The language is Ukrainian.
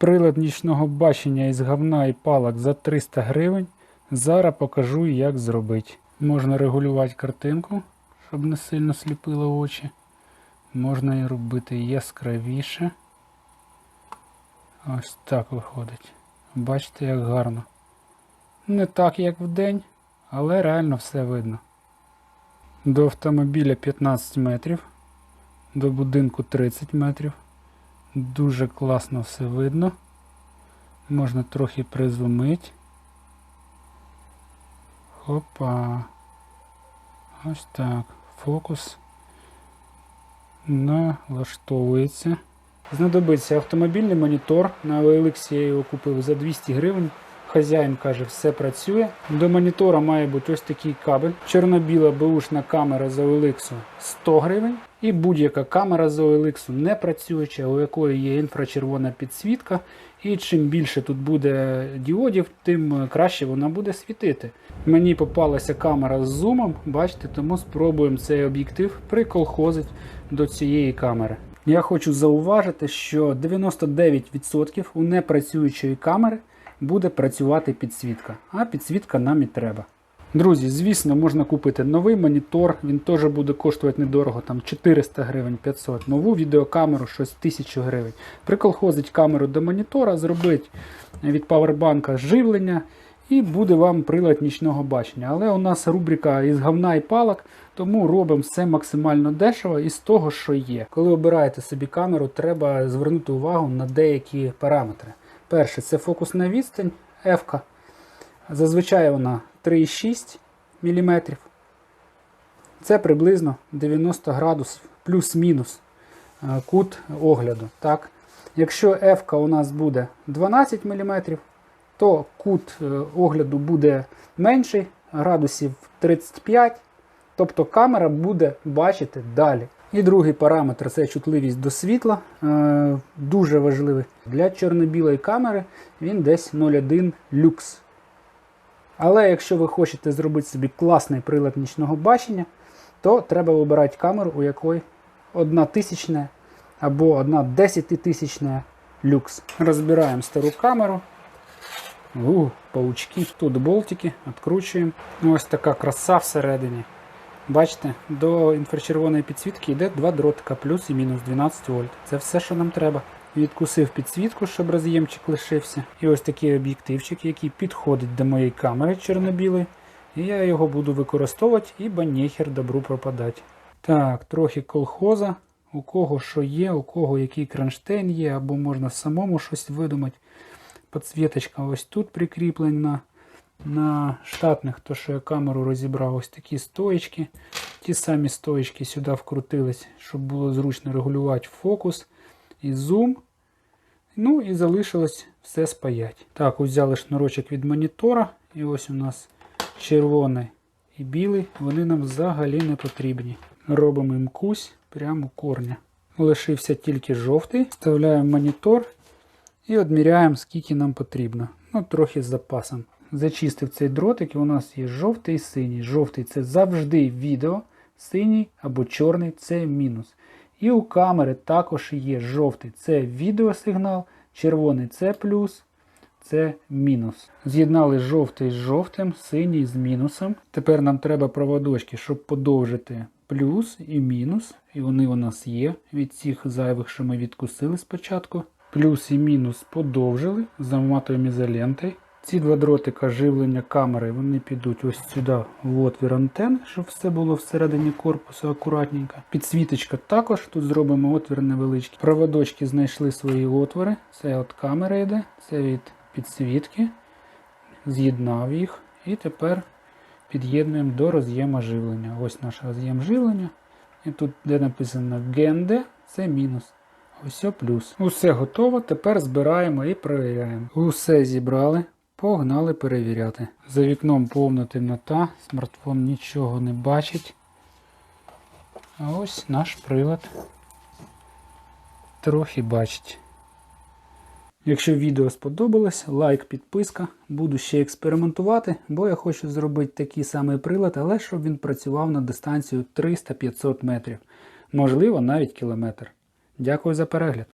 Прилад нічного бачення із говна і палок за 300 гривень. Зараз покажу, як зробити. Можна регулювати картинку, щоб не сильно сліпило очі. Можна і робити яскравіше. Ось так виходить. Бачите, як гарно. Не так, як в день, але реально все видно. До автомобіля 15 метрів, до будинку 30 метрів. Дуже класно все видно. Можна трохи призумити. Хопа. Ось так. Фокус налаштовується. Знадобиться автомобільний монітор. На OLX я його купив за 200 гривень. Хазяїн каже, все працює. До монітора має бути ось такий кабель. Чорно-біла бушна камера з OLX 100 гривень. І будь-яка камера з OLX не працююча, у якої є інфрачервона підсвітка. І чим більше тут буде діодів, тим краще вона буде світити. Мені попалася камера з зумом, бачите, тому спробуємо цей об'єктив приколхозити до цієї камери. Я хочу зауважити, що 99% у непрацюючої камери буде працювати підсвітка, а підсвітка нам і треба. Друзі, звісно, можна купити новий монітор, він теж буде коштувати недорого, там 400 гривень 500, нову відеокамеру щось 1000 гривень. Приколхозить камеру до монітора, зробить від павербанка живлення і буде вам прилад нічного бачення. Але у нас рубрика із говна і палок, тому робимо все максимально дешево із того, що є. Коли обираєте собі камеру, треба звернути увагу на деякі параметри. Перше, це фокусна відстань, F. -ка. Зазвичай вона 3,6 мм. Це приблизно 90 градусів плюс-мінус е, кут огляду. Так? Якщо F у нас буде 12 мм, то кут е, огляду буде менший, градусів 35 Тобто камера буде бачити далі. І другий параметр це чутливість до світла. Е, дуже важливий. Для чорно-білої камери він десь 0,1 люкс. Але якщо ви хочете зробити собі класний прилад нічного бачення, то треба вибирати камеру, у якої 1 тисячна або 1 десятитисячна люкс. Розбираємо стару камеру. У, паучки, тут болтики, відкручуємо. Ось така краса всередині. Бачите, до інфрачервоної підсвітки йде два дротика, плюс і мінус 12 вольт. Це все, що нам треба. Відкусив підсвітку, щоб роз'ємчик лишився. І ось такий об'єктивчик, який підходить до моєї камери чорно-білої. І я його буду використовувати, ібо нехер добру пропадати. Так, трохи колхоза. У кого що є, у кого який кронштейн є, або можна самому щось видумати. Подсвіточка ось тут прикріплена. На штатних, то що я камеру розібрав, ось такі стоїчки. Ті самі стоїчки сюди вкрутились, щоб було зручно регулювати фокус і зум. Ну і залишилось все спаять. Так, ось взяли шнурочок від монітора. І ось у нас червоний і білий. Вони нам взагалі не потрібні. Робимо їм кусь прямо корня. Лишився тільки жовтий. Вставляємо монітор і відміряємо, скільки нам потрібно. Ну, трохи з запасом зачистив цей дротик, і у нас є жовтий і синій. Жовтий це завжди відео, синій або чорний це мінус. І у камери також є жовтий це відеосигнал, червоний це плюс, це мінус. З'єднали жовтий з жовтим, синій з мінусом. Тепер нам треба проводочки, щоб подовжити плюс і мінус. І вони у нас є від цих зайвих, що ми відкусили спочатку. Плюс і мінус подовжили, заматуємо ізолентою. Ці два дротика живлення камери вони підуть ось сюди в отвір антен, щоб все було всередині корпусу акуратненько. Підсвіточка також, тут зробимо отвір невеличкий. Проводочки знайшли свої отвори. Це від камери йде, це від підсвітки. З'єднав їх і тепер під'єднуємо до роз'єма живлення. Ось наш роз'єм живлення. І тут, де написано GND, це мінус. Ось плюс. Усе готово. Тепер збираємо і перевіряємо. Усе зібрали. Погнали перевіряти. За вікном повна темнота, смартфон нічого не бачить. А ось наш прилад трохи бачить. Якщо відео сподобалось, лайк, підписка. Буду ще експериментувати, бо я хочу зробити такий самий прилад, але щоб він працював на дистанцію 300-500 метрів. Можливо, навіть кілометр. Дякую за перегляд.